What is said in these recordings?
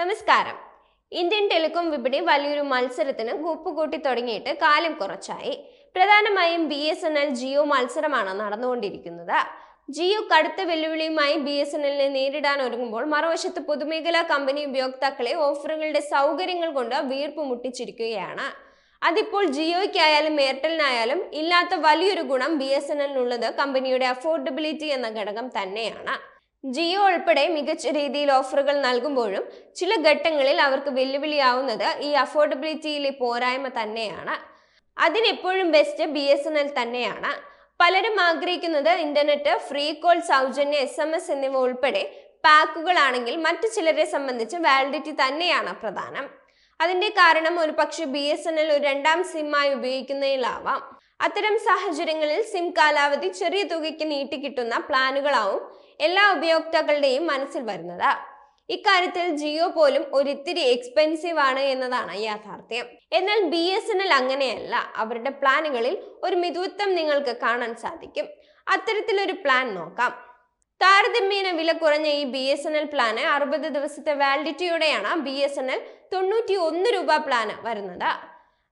നമസ്കാരം. Indian telecom വിപണി വലിയൊരു മത്സരത്തിന് കൂപ്പുകൂട്ടി തുടങ്ങിയിട്ട് കാലം കുറച്ചായി. പ്രധാനമായും B S N L Jio മത്സരമാണ് നടന്നുകൊണ്ടിരിക്കുന്നത്. ജിയോ കടുത്ത വെല്ലുവിളിയുമായി ബി എസ് എൻ എല്ലിനെ നേരിടാൻ ഒരുങ്ങുമ്പോൾ മറുവശത്ത് പൊതുമേഖലാ കമ്പനി ഉപയോക്താക്കളെ ഓഫറുകളുടെ സൗകര്യങ്ങൾ കൊണ്ട് വീർപ്പ് മുട്ടിച്ചിരിക്കുകയാണ്. അതിപ്പോൾ ജിയോയ്ക്കായാലും എയർടെലിനായാലും ഇല്ലാത്ത വലിയൊരു ഗുണം ബി എസ് എൻ എല്ലിനുള്ളത് കമ്പനിയുടെ അഫോർഡബിലിറ്റി എന്ന ഘടകം തന്നെയാണ്. ജിയോ ഉൾപ്പെടെ മികച്ച രീതിയിൽ ഓഫറുകൾ നൽകുമ്പോഴും ചില ഘട്ടങ്ങളിൽ അവർക്ക് വെല്ലുവിളിയാവുന്നത് ഈ അഫോർഡബിലിറ്റിയിലെ പോരായ്മ തന്നെയാണ്. അതിനെപ്പോഴും best B S N L തന്നെയാണ്. പലരും ആഗ്രഹിക്കുന്നത് ഇന്റർനെറ്റ് ഫ്രീ കോൾ സൗജന്യ എസ് എം എസ് എന്നിവ ഉൾപ്പെടെ പാക്കുകളാണെങ്കിൽ മറ്റു ചിലരെ സംബന്ധിച്ച് വാലിഡിറ്റി തന്നെയാണ് പ്രധാനം. അതിന്റെ കാരണം ഒരു പക്ഷേ ബി എസ് എൻ എൽ ഒരു രണ്ടാം സിമ്മായി ഉപയോഗിക്കുന്നതിലാവാം. അത്തരം സാഹചര്യങ്ങളിൽ സിം കാലാവധി ചെറിയ തുകയ്ക്ക് നീട്ടിക്കിട്ടുന്ന പ്ലാനുകളാവും എല്ലാ ഉപയോക്താക്കളുടെയും മനസ്സിൽ വരുന്നത്. ഇക്കാര്യത്തിൽ ജിയോ പോലും ഒരിത്തിരി എക്സ്പെൻസീവ് ആണ് എന്നതാണ് യാഥാർത്ഥ്യം. എന്നാൽ ബി എസ് എൻ എൽ അങ്ങനെയല്ല. അവരുടെ പ്ലാനുകളിൽ ഒരു മിതുത്വം നിങ്ങൾക്ക് കാണാൻ സാധിക്കും. അത്തരത്തിലൊരു പ്ലാൻ നോക്കാം. താരതമ്യേന വില കുറഞ്ഞ ഈ B S N L plan അറുപത് ദിവസത്തെ വാലിഡിറ്റിയോടെയാണ് ബി എസ് എൻ എൽ തൊണ്ണൂറ്റി ഒന്ന് രൂപ പ്ലാന് വരുന്നത്.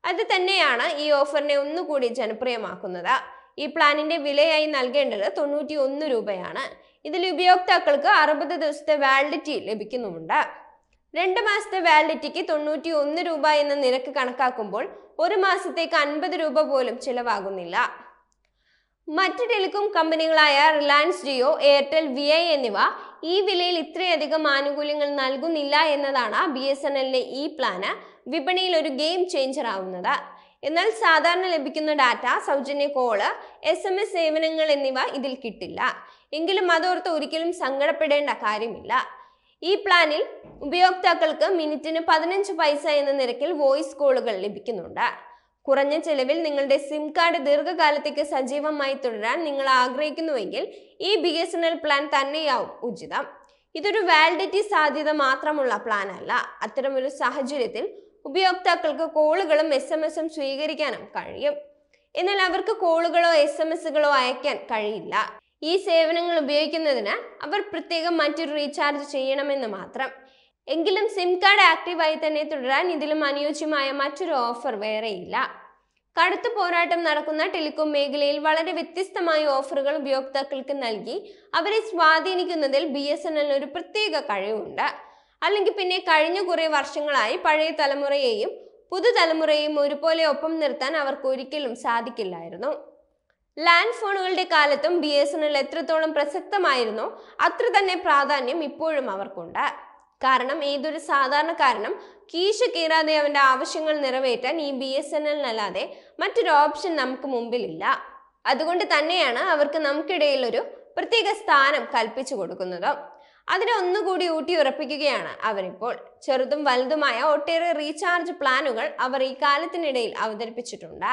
അത് തന്നെയാണ് ഈ ഓഫറിനെ ഒന്നുകൂടി ജനപ്രിയമാക്കുന്നത്. ഈ പ്ലാനിന്റെ വിലയായി നൽകേണ്ടത് തൊണ്ണൂറ്റി ഒന്ന് രൂപയാണ്. ഇതിൽ ഉപയോക്താക്കൾക്ക് അറുപത് ദിവസത്തെ വാലിഡിറ്റി ലഭിക്കുന്നുമുണ്ട്. രണ്ട് മാസത്തെ വാലിഡിറ്റിക്ക് തൊണ്ണൂറ്റി ഒന്ന് രൂപ എന്ന നിരക്ക് കണക്കാക്കുമ്പോൾ ഒരു മാസത്തേക്ക് അൻപത് രൂപ പോലും ചിലവാകുന്നില്ല. മറ്റ് ടെലികോം കമ്പനികളായ റിലയൻസ് ജിയോ എയർടെൽ വി ഐ എന്നിവ ഈ വിലയിൽ ഇത്രയധികം ആനുകൂല്യങ്ങൾ നൽകുന്നില്ല എന്നതാണ് ബി എസ് എൻ എല്ലിന്റെ ഈ പ്ലാന് വിപണിയിൽ ഒരു ഗെയിം ചേഞ്ചർ ആവുന്നത് എന്നാൽ സാധാരണ ലഭിക്കുന്ന ഡാറ്റ സൗജന്യ കോൾ എസ് എം എസ് സേവനങ്ങൾ എന്നിവ ഇതിൽ കിട്ടില്ല. എങ്കിലും അതോർത്ത് ഒരിക്കലും സങ്കടപ്പെടേണ്ട കാര്യമില്ല. ഈ പ്ലാനിൽ ഉപയോക്താക്കൾക്ക് മിനിറ്റിന് പതിനഞ്ച് പൈസ എന്ന നിരക്കിൽ വോയിസ് കോളുകൾ ലഭിക്കുന്നുണ്ട്. കുറഞ്ഞ ചെലവിൽ നിങ്ങളുടെ സിം കാർഡ് ദീർഘകാലത്തേക്ക് സജീവമായി തുടരാൻ നിങ്ങൾ ആഗ്രഹിക്കുന്നുവെങ്കിൽ ഈ B S N L plan തന്നെയാവും ഉചിതം. ഇതൊരു വാലിഡിറ്റി സാധ്യത മാത്രമുള്ള പ്ലാൻ അല്ല. അത്തരമൊരു സാഹചര്യത്തിൽ ഉപയോക്താക്കൾക്ക് കോളുകളും എസ് എം എസും സ്വീകരിക്കാനും കഴിയും. എന്നാൽ അവർക്ക് കോളുകളോ എസ് എം എസുകളോ അയക്കാൻ കഴിയില്ല. ഈ സേവനങ്ങൾ ഉപയോഗിക്കുന്നതിന് അവർ പ്രത്യേകം മറ്റൊരു റീചാർജ് ചെയ്യണമെന്ന് മാത്രം. എങ്കിലും സിം കാർഡ് ആക്റ്റീവായി തന്നെ തുടരാൻ ഇതിലും അനുയോജ്യമായ മറ്റൊരു ഓഫർ വേറെയില്ല. കടുത്ത പോരാട്ടം നടക്കുന്ന ടെലികോം മേഖലയിൽ വളരെ വ്യത്യസ്തമായ ഓഫറുകൾ ഉപയോക്താക്കൾക്ക് നൽകി അവരെ സ്വാധീനിക്കുന്നതിൽ ബി ഒരു പ്രത്യേക കഴിവുണ്ട്. അല്ലെങ്കിൽ പിന്നെ കഴിഞ്ഞ കുറേ വർഷങ്ങളായി പഴയ തലമുറയെയും പുതുതലമുറയെയും ഒരുപോലെ ഒപ്പം നിർത്താൻ അവർക്ക് ഒരിക്കലും സാധിക്കില്ലായിരുന്നു. ലാൻഡ് ഫോണുകളുടെ കാലത്തും ബി എസ് എൻ എൽ എത്രത്തോളം പ്രസക്തമായിരുന്നു അത്ര തന്നെ പ്രാധാന്യം ഇപ്പോഴും അവർക്കുണ്ട്. കാരണം ഏതൊരു സാധാരണക്കാരനും കീശ കീറാതെ അവന്റെ ആവശ്യങ്ങൾ നിറവേറ്റാൻ ഈ ബി എസ് എൻ എല്ലിനല്ലാതെ മറ്റൊരു ഓപ്ഷൻ നമുക്ക് മുമ്പിലില്ല. അതുകൊണ്ട് തന്നെയാണ് അവർക്ക് നമുക്കിടയിൽ ഒരു പ്രത്യേക സ്ഥാനം കൽപ്പിച്ചു കൊടുക്കുന്നത്. അതിനെ ഒന്നുകൂടി ഊട്ടി ഉറപ്പിക്കുകയാണ് അവരിപ്പോൾ. ചെറുതും വലുതുമായ ഒട്ടേറെ റീചാർജ് പ്ലാനുകൾ അവർ ഈ കാലത്തിനിടയിൽ അവതരിപ്പിച്ചിട്ടുണ്ട്.